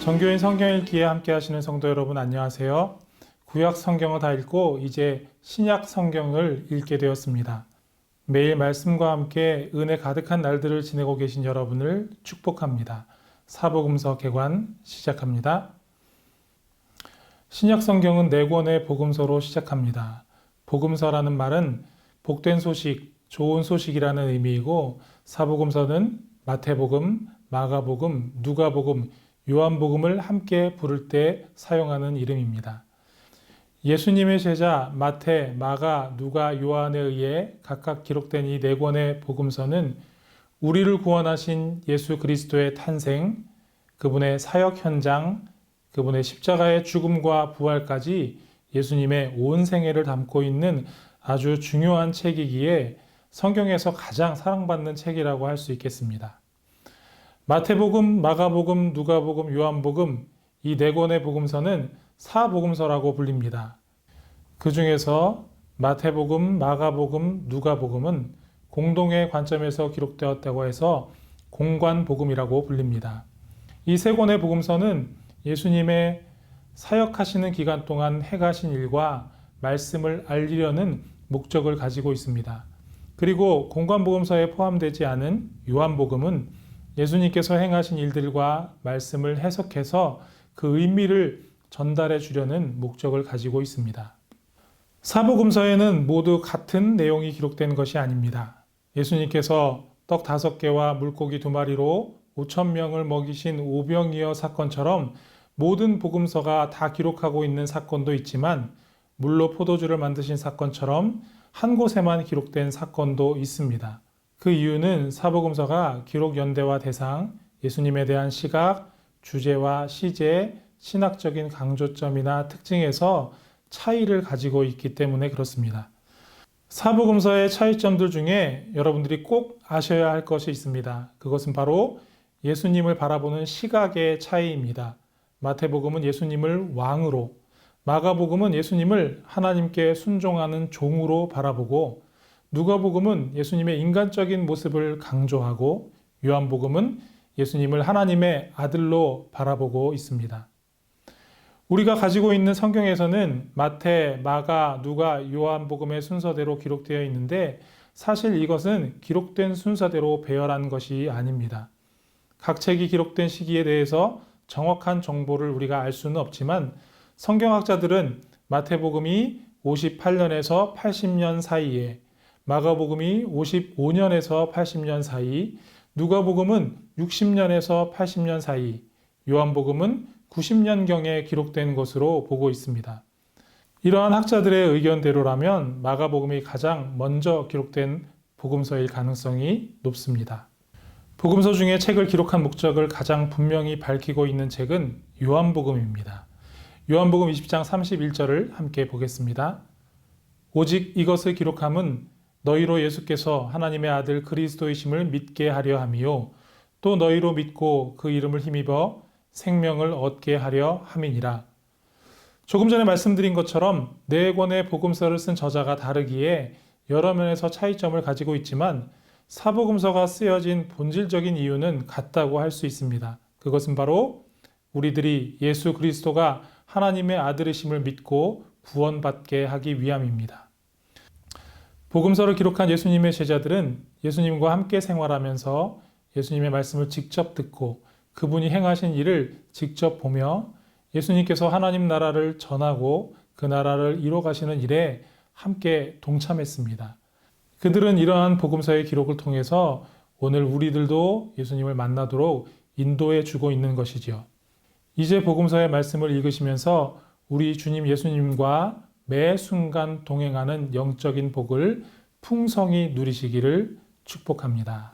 정교인 성경 읽기에 함께 하시는 성도 여러분 안녕하세요. 구약 성경을 다 읽고 이제 신약 성경을 읽게 되었습니다. 매일 말씀과 함께 은혜 가득한 날들을 지내고 계신 여러분을 축복합니다. 사복음서 개관 시작합니다. 신약 성경은 네 권의 복음서로 시작합니다. 복음서라는 말은 복된 소식, 좋은 소식이라는 의미이고 사복음서는 마태복음, 마가복음, 누가복음, 요한복음을 함께 부를 때 사용하는 이름입니다. 예수님의 제자 마태, 마가, 누가, 요한에 의해 각각 기록된 이 네 권의 복음서는 우리를 구원하신 예수 그리스도의 탄생, 그분의 사역 현장, 그분의 십자가의 죽음과 부활까지 예수님의 온 생애를 담고 있는 아주 중요한 책이기에 성경에서 가장 사랑받는 책이라고 할 수 있겠습니다. 마태복음, 마가복음, 누가복음, 요한복음 이 네 권의 복음서는 사복음서라고 불립니다. 그 중에서 마태복음, 마가복음, 누가복음은 공동의 관점에서 기록되었다고 해서 공관복음이라고 불립니다. 이 세 권의 복음서는 예수님의 사역하시는 기간 동안 행하신 일과 말씀을 알리려는 목적을 가지고 있습니다. 그리고 공관복음서에 포함되지 않은 요한복음은 예수님께서 행하신 일들과 말씀을 해석해서 그 의미를 전달해 주려는 목적을 가지고 있습니다. 사복음서에는 모두 같은 내용이 기록된 것이 아닙니다. 예수님께서 떡 다섯 개와 물고기 두 마리로 5천 명을 먹이신 오병이어 사건처럼 모든 복음서가 다 기록하고 있는 사건도 있지만 물로 포도주를 만드신 사건처럼 한 곳에만 기록된 사건도 있습니다. 그 이유는 사복음서가 기록 연대와 대상, 예수님에 대한 시각, 주제와 시제, 신학적인 강조점이나 특징에서 차이를 가지고 있기 때문에 그렇습니다. 사복음서의 차이점들 중에 여러분들이 꼭 아셔야 할 것이 있습니다. 그것은 바로 예수님을 바라보는 시각의 차이입니다. 마태복음은 예수님을 왕으로, 마가복음은 예수님을 하나님께 순종하는 종으로 바라보고, 누가복음은 예수님의 인간적인 모습을 강조하고, 요한복음은 예수님을 하나님의 아들로 바라보고 있습니다. 우리가 가지고 있는 성경에서는 마태, 마가, 누가, 요한복음의 순서대로 기록되어 있는데 사실 이것은 기록된 순서대로 배열한 것이 아닙니다. 각 책이 기록된 시기에 대해서 정확한 정보를 우리가 알 수는 없지만 성경학자들은 마태복음이 58년에서 80년 사이에 마가복음이 55년에서 80년 사이, 누가복음은 60년에서 80년 사이, 요한복음은 90년경에 기록된 것으로 보고 있습니다. 이러한 학자들의 의견대로라면 마가복음이 가장 먼저 기록된 복음서일 가능성이 높습니다. 복음서 중에 책을 기록한 목적을 가장 분명히 밝히고 있는 책은 요한복음입니다. 요한복음 20장 31절을 함께 보겠습니다. 오직 이것을 기록함은 너희로 예수께서 하나님의 아들 그리스도이심을 믿게 하려 함이요 또 너희로 믿고 그 이름을 힘입어 생명을 얻게 하려 함이니라. 조금 전에 말씀드린 것처럼 네 권의 복음서를 쓴 저자가 다르기에 여러 면에서 차이점을 가지고 있지만 사복음서가 쓰여진 본질적인 이유는 같다고 할 수 있습니다. 그것은 바로 우리들이 예수 그리스도가 하나님의 아들이심을 믿고 구원받게 하기 위함입니다. 복음서를 기록한 예수님의 제자들은 예수님과 함께 생활하면서 예수님의 말씀을 직접 듣고 그분이 행하신 일을 직접 보며 예수님께서 하나님 나라를 전하고 그 나라를 이뤄 가시는 일에 함께 동참했습니다. 그들은 이러한 복음서의 기록을 통해서 오늘 우리들도 예수님을 만나도록 인도해 주고 있는 것이지요. 이제 복음서의 말씀을 읽으시면서 우리 주님 예수님과 매 순간 동행하는 영적인 복을 풍성히 누리시기를 축복합니다.